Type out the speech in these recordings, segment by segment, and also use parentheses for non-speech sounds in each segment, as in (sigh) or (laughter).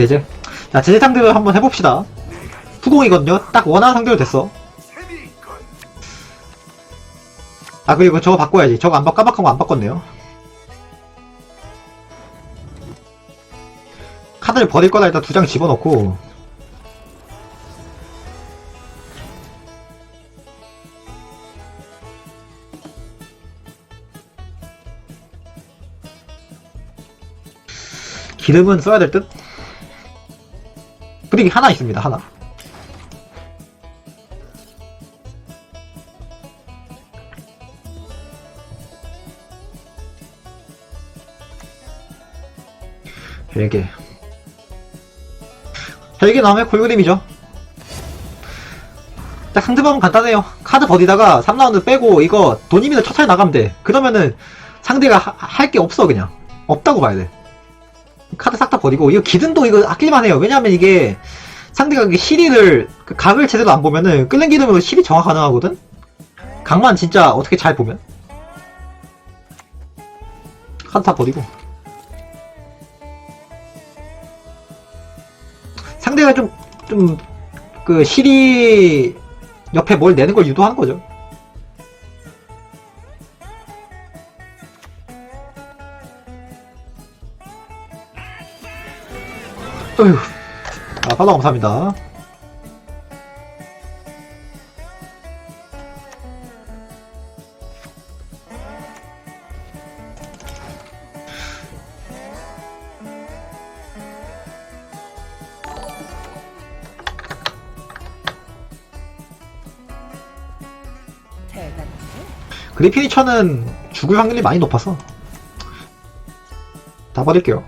제재. 자, 제재 상대로 한번 해봅시다. 후공이거든요. 딱 원하는 상대로 됐어. 아, 그리고 저거 바꿔야지. 저거 안 바, 깜빡한 거 안 바꿨네요. 카드를 버릴 거다 일단 두 장 집어넣고. 기름은 써야 될 듯? 그리기 하나 있습니다, 하나. 헬게. 헬게 나오면 골그림이죠. 딱 상대방은 간단해요. 카드 버리다가 3라운드 빼고 이거 돈이미도 첫차에 나가면 돼. 그러면은 상대가 할 게 없어, 그냥. 없다고 봐야 돼. 카드 싹 다 버리고 이거 기든도 이거 아낄만 해요. 왜냐하면 이게 상대가 이게 시리를 그 각을 제대로 안 보면은 끓는 기름으로 시리 정화 가능하거든. 각만 진짜 어떻게 잘 보면 다 버리고 상대가 좀 좀 그 시리 옆에 뭘 내는 걸 유도하는 거죠. 어휴. 아, 팔로우 감사합니다. 그리피니처는 죽을 확률이 많이 높아서 다 버릴게요.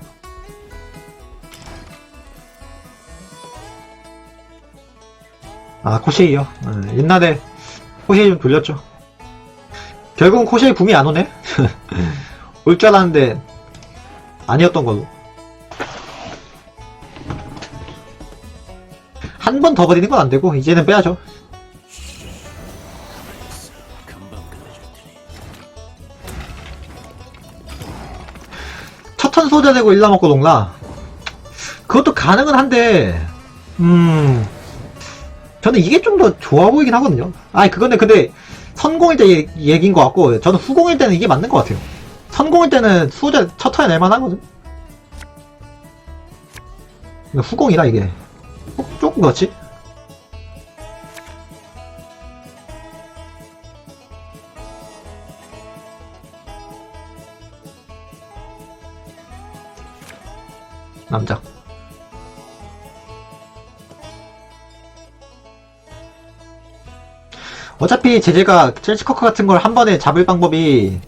아 코쉐이요. 어, 옛날에 코쉐이 좀 돌렸죠. 결국은 코쉐이 붐이 안 오네. (laughs) 올 줄 알았는데 아니었던 걸로. 한 번 더 버리는 건 안 되고 이제는 빼야죠. 첫 턴 소자되고 일라 먹고 농라 그것도 가능은 한데 음 저는 이게 좀 더 좋아 보이긴 하거든요. 아니 그거는 근데 선공일 때 얘- 얘기인 것 같고 저는 후공일 때는 이게 맞는 것 같아요. 선공일 때는 수호자 첫 턴에 낼만 하거든. 근데 후공이라 이게. 어, 조금 그렇지 어차피 제재가 첼시커크 같은 걸 한 번에 잡을 방법이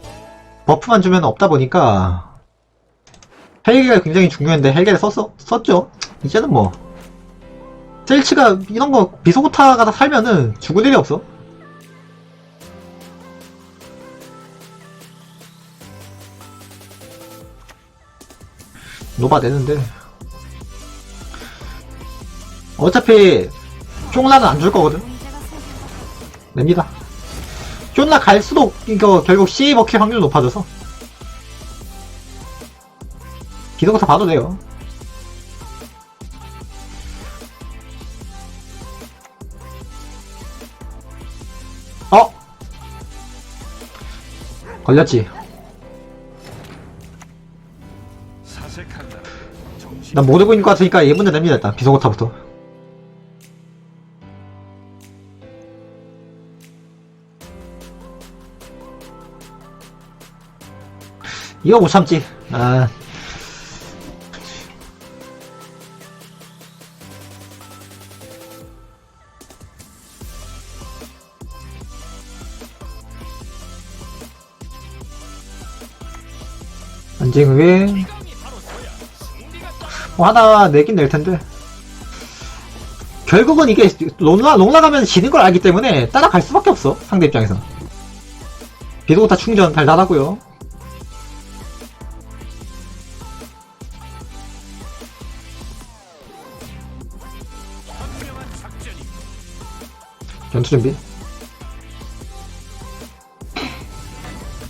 버프만 주면 없다 보니까 헬기가 굉장히 중요한데 헬기를 썼어? 썼죠? 이제는 뭐 첼치가 이런 거 비소고타가 다 살면은 죽을 일이 없어 노바 되는데 어차피 쫑라는 안 줄 거거든 냅니다 쫑라 갈수록 이거 결국 C 먹힐 확률 높아져서. 기동사 봐도 돼요. 어? 걸렸지. 난 모르고 있는 것 같으니까 얘 문제 냅니다 일단. 비속어타부터 이거 못 참지 아 안쟁 왜 뭐 하나 내긴 낼 텐데. 결국은 이게 롱라 롱라 가면 지는 걸 알기 때문에 따라갈 수밖에 없어 상대 입장에서. 비도타 충전 달달하고요. 전투 준비.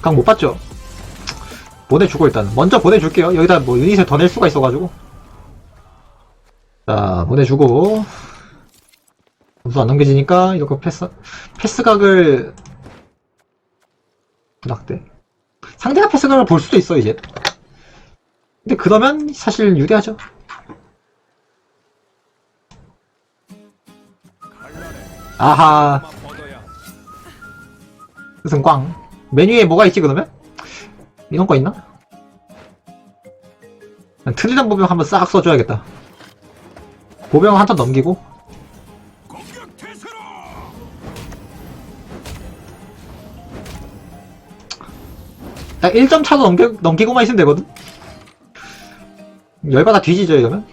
강 못 봤죠? 보내주고 일단 먼저 보내줄게요. 여기다 뭐 유닛을 더 낼 수가 있어가지고. 자, 보내주고. 점수 안 넘겨지니까, 이거 패스, 패스각을, 분학대. 상대가 패스각을 볼 수도 있어, 이제. 근데 그러면 사실 유리하죠. 아하, 무슨 꽝. 메뉴에 뭐가 있지, 그러면? 이런 거 있나? 트리란 보병 한번 싹 써줘야겠다. 보병 한 턴 넘기고, 딱 1점 차도 넘겨, 넘기고만 있으면 되거든? 열받아 뒤지죠, 이러면?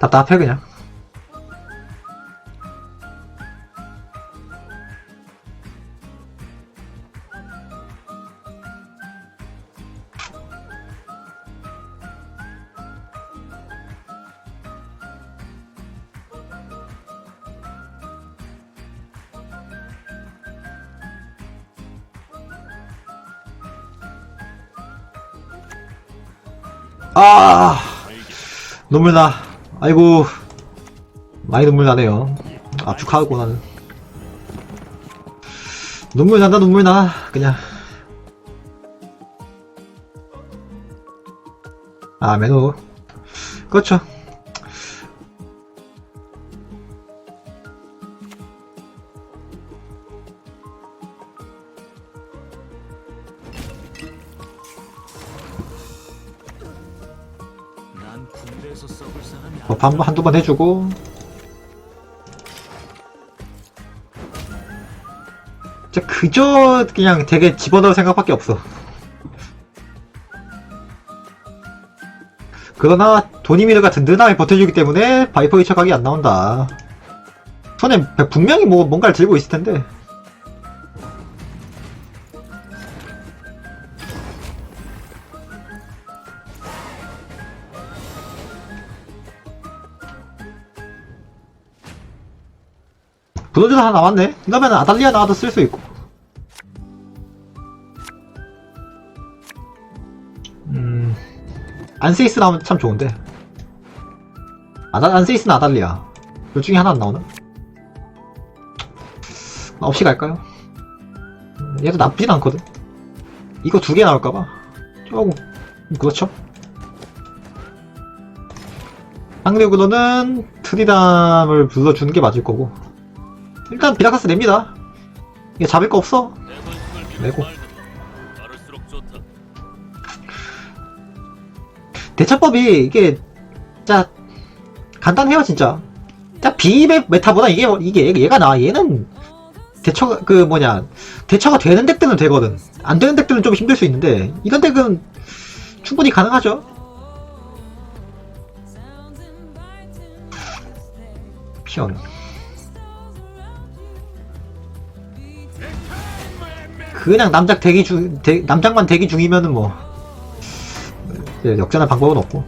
답답해, 그냥. 아, 눈물 나. 아이고, 많이 눈물 나네요. 압축하고 나는. 눈물 난다, 눈물 나. 그냥. 아, 매너. 그렇죠. 뭐, 한, 한두 번 해주고. 진짜 그저 그냥 되게 집어넣을 생각밖에 없어. 그러나 도니미르가 든든하게 버텨주기 때문에 바이퍼 이척각이 안 나온다. 손에 분명히 뭐 뭔가를 들고 있을 텐데. 브로즈 하나 남았네? 그러면 아달리아 나와도 쓸 수 있고. 음, 안세이스 나오면 참 좋은데. 아다, 안세이스나 아달리아. 둘 중에 하나 안 나오나? 없이 갈까요? 음, 얘도 나쁘진 않거든. 이거 두 개 나올까봐. 조금, 그렇죠. 상대적으로는 트리담을 불러주는 게 맞을 거고. 일단 비라카스 냅니다. 이게 잡을 거 없어. 내고. 대처법이 이게 진짜 간단해요 진짜. 진짜 비맵 메타보다 이게 이게 얘가 나. 얘는 대처가 그 뭐냐 대처가 되는 덱들은 되거든. 안 되는 덱들은 좀 힘들 수 있는데 이런 덱은 충분히 가능하죠. 피언. 그냥 남작 대기 중, 대, 남작만 대기 중이면은 뭐, 역전할 방법은 없고.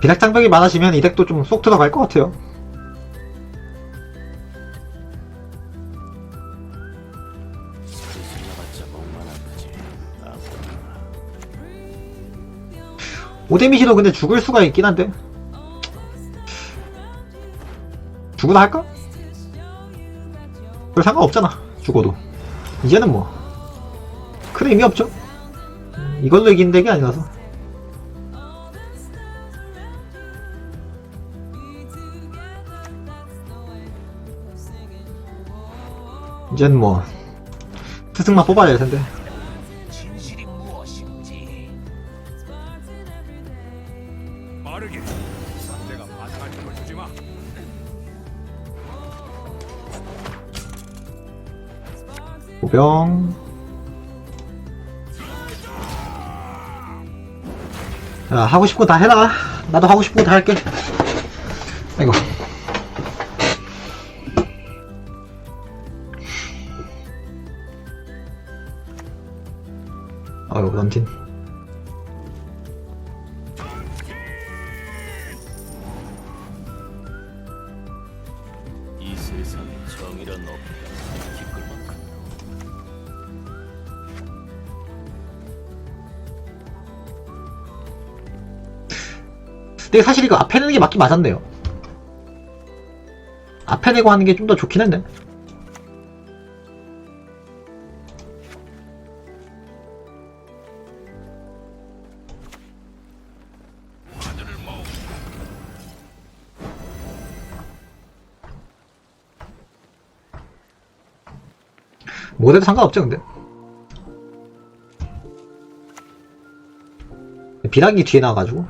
비락 장벽이 많아지면 이 덱도 좀 쏙 들어갈 것 같아요. 오데미시도 근데 죽을 수가 있긴 한데. 죽으나 할까? 별 상관없잖아. 죽어도. 이제는 뭐. 큰 의미 없죠. 음, 이걸로 이긴 덱이 아니라서. 이젠 뭐 스승만 뽑아야 될 텐데 보병. 야 하고 거다 해라 나도 하고 거다 할게. 아이고. 아이고 런틴 근데 사실 이거 앞에 내는 게 맞긴 맞았네요. 앞에 내고 하는 게 좀 더 좋긴 했네. 뭐래도 상관없죠, 근데. 비랑이 뒤에 나와가지고.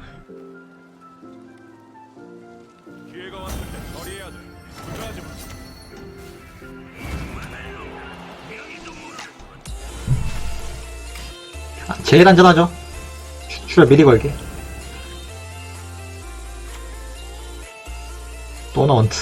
제일 안전하죠. 출- 출혈 미리 걸기. 도너원트.